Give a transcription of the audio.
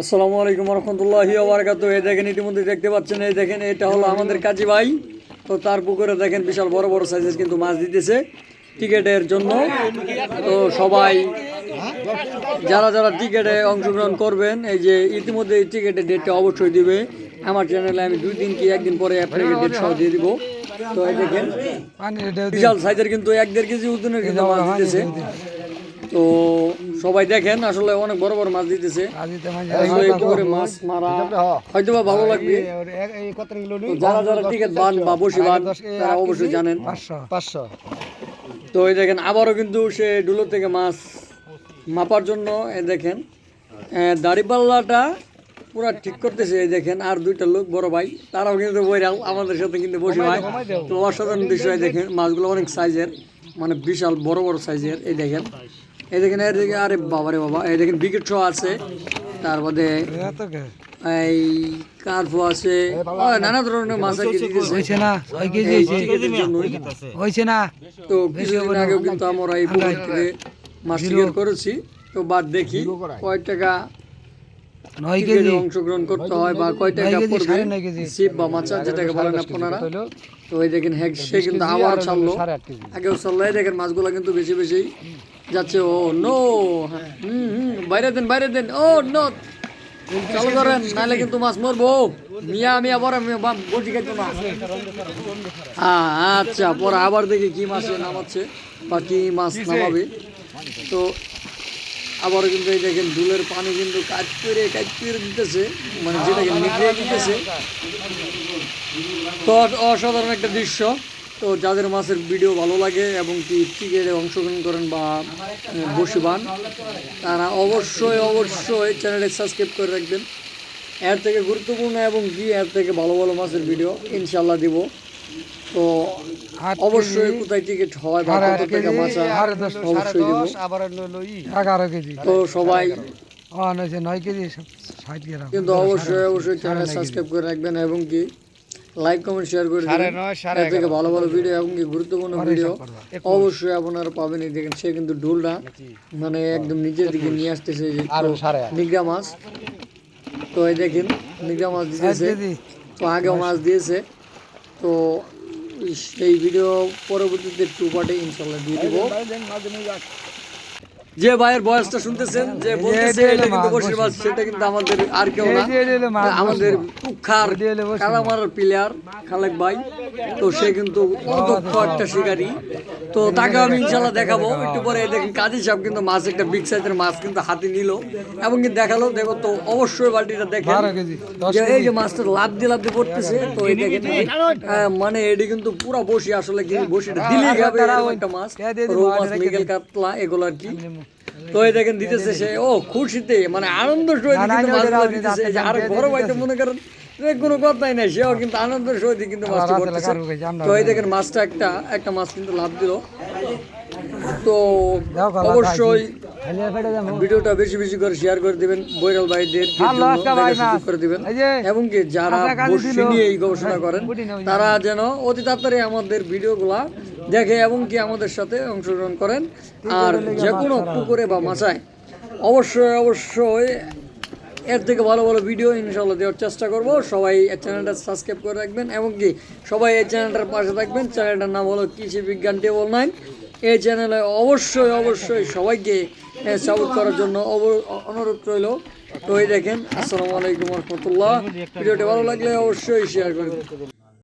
আসসালামু আলাইকুম রহমতুল্লাহি ওবরাকাতু এই দেখেন ইতিমধ্যে দেখতে পাচ্ছেন এই দেখেন এটা হলো আমাদের কাজী ভাই। তো তার পুকুরে দেখেন বিশাল বড় বড় সাইজের কিন্তু মাছ দিতেছে টিকেটের জন্য। তো সবাই যারা যারা টিকেটে অংশগ্রহণ করবেন এই যে ইতিমধ্যে এই টিকেটের ডেটটা অবশ্যই দিবে। আমার চ্যানেলে আমি দুই দিন কি একদিন পরে আপনাকে ডেট সহ দিয়ে দিব। তো এই দেখেন বিশাল সাইজের কিন্তু এক দেড় কেজি ওজনের কিন্তু মাছ দিতেছে। তো সবাই দেখেন আসলে অনেক বড় বড় মাছ দিতেছে। আসলে মাছ মারা হয়তো বা ভালো লাগবে। যারা যারা টিকিট বান বা বসি বান তারা অবশ্যই জানেন। পাঁচশো। তো এই দেখেন আবারও কিন্তু সে ডুলো থেকে মাছ মাপার জন্য এই দেখেন আহ, দাড়িপাল্লাটা পুরা ঠিক করতেছে এই দেখেন আর দুইটা লোক বড় ভাই তারাও কিন্তু বইরাল আমাদের সাথে কিন্তু বসে ভাই। তো অসাধারণ বিষয় দেখেন মাছগুলো অনেক সাইজের মানে বিশাল বড় বড় সাইজের এই দেখেন। এই দেখেন এর দিকে আরে বাবারে বাবা এই দেখেন বিকেট শো আছে। তারপরে এই আছে। নানা ধরনের মাছ হয়েছে না? ছয় কেজি হয়েছে না? তো কিছুদিন আগেও কিন্তু আমরা এই পুকুর থেকে মাছ শিকার করেছি। তো বাদ দেখি কয় টাকা নয় কেজি। অংশগ্রহণ করতে হয় বা কয় টাকা পড়বে। সিপ বা মাছা যেটাকে বলেন আপনারা। তো এই দেখেন সে কিন্তু আবার ছাড়লো। আগেও ছাড়লো। দেখেন মাছগুলো কিন্তু বেশি বেশি। যাচ্ছে, ও নো হুম হুম, বাইরে দেন বাইরে দেন, ও নো চালু করেন, নাহলে কিন্তু মাছ মরবো। মিয়া মিয়া বাম বলছি খাইতো না হ্যাঁ আচ্ছা পরে আবার দেখি কি মাছ নামাচ্ছে বা কি মাছ নামাবে। তো আবারও কিন্তু এই দেখেন, দুলের পানি কিন্তু কাজ করে কাজ করে দিতেছে মানে যেটাকে নিগড়ে দিতেছে। তো অসাধারণ একটা দৃশ্য। তো যাদের মাছের ভিডিও ভালো লাগে এবং কি টিকেটে অংশগ্রহণ করেন বা বসিবান তারা অবশ্যই অবশ্যই চ্যানেলে সাবস্ক্রাইব করে রাখবেন। এর থেকে গুরুত্বপূর্ণ এবং কি এর থেকে ভালো ভালো মাছের ভিডিও ইনশাল্লাহ দিব। তো অবশ্যই কোথায় টিকিট হয় বা কত টাকা মাছ অবশ্যই দিব। এগারো কেজি। তো সবাই নয় কেজি ষাট গ্রাম। কিন্তু অবশ্যই অবশ্যই চ্যানেল সাবস্ক্রাইব করে রাখবেন এবং কি লাইক কমেন্ট শেয়ার করে দিবেন। এর থেকে ভালো ভালো ভিডিও এবং কি গুরুত্বপূর্ণ ভিডিও অবশ্যই আপনারা পাবেন এই দেখেন সে কিন্তু ডুলটা মানে একদম নিচের দিকে নিয়ে আসতেছে নিগড়া মাছ। তো এই দেখেন নিগড়া মাছ দিতেছে কেজি তো আগেও মাছ দিয়েছে। তো সেই ভিডিও পরবর্তীতে টু পার্টে ইনশাল্লাহ দিয়ে দিব। যে ভাইয়ের বয়সটা শুনতেছেন যে বলতেছে এটা কিন্তু বসির মাছ সেটা কিন্তু আমাদের আর কেউ না। আমাদের কুখার কালামার প্লেয়ার খালেক ভাই। তো সে কিন্তু অদক্ষ একটা শিকারী। তো তাকে আমি ইনশাল্লাহ দেখাবো। একটু পরে দেখেন কাজী সাহেব কিন্তু মাছ একটা বিগ সাইজের মাছ কিন্তু হাতে নিল। এবং কি দেখাল দেখো তো অবশ্যই বালতিটা দেখেন। যে এই যে মাছটা লাভ দিয়ে লাভ দিয়ে পড়তেছে তো এই দেখেন মানে এটি কিন্তু পুরো বসি আসলে কি বসিটা দিলে একটা মাছ। রৌ মাছ মৃগেল কাতলা এগুলো আর কি। তো এই দেখেন দিতেছে সে ও খুশিতে মানে আনন্দ সহিত কিন্তু দিতেছে। আর বড় ভাই তো মনে করেন কোনো কথাই নাই সেও কিন্তু আনন্দ সহিত কিন্তু মাছটা করতেছে। তো এই দেখেন মাছটা একটা একটা মাছ কিন্তু লাভ দিল। তো অবশ্যই ভিডিওটা বেশি বেশি করে শেয়ার করে দিবেন বৈরাল ভাইদের। করে দিবেন। এবং কি যারা বসি। নিয়ে এই গবেষণা করেন তারা যেন। অতি তাড়াতাড়ি আমাদের ভিডিওগুলা দেখে এবং কি আমাদের সাথে অংশগ্রহণ করেন। আর যে কোনো পুকুরে বা মাছায় অবশ্যই অবশ্যই এর থেকে ভালো ভালো ভিডিও ইনশাল্লাহ দেওয়ার চেষ্টা করব। সবাই এই চ্যানেলটা সাবস্ক্রাইব করে রাখবেন এবং কি, সবাই এই চ্যানেলটার পাশে থাকবেন। চ্যানেলটার নাম হলো কৃষি বিজ্ঞান টেবল নাইন এই চ্যানেলে অবশ্যই অবশ্যই সবাইকে সাপোর্ট করার জন্য অনুরোধ রইল। তো এই দেখেন, আসসালামু আলাইকুম রহমতুল্লাহ। ভিডিওটি ভালো লাগলে অবশ্যই শেয়ার করে দিন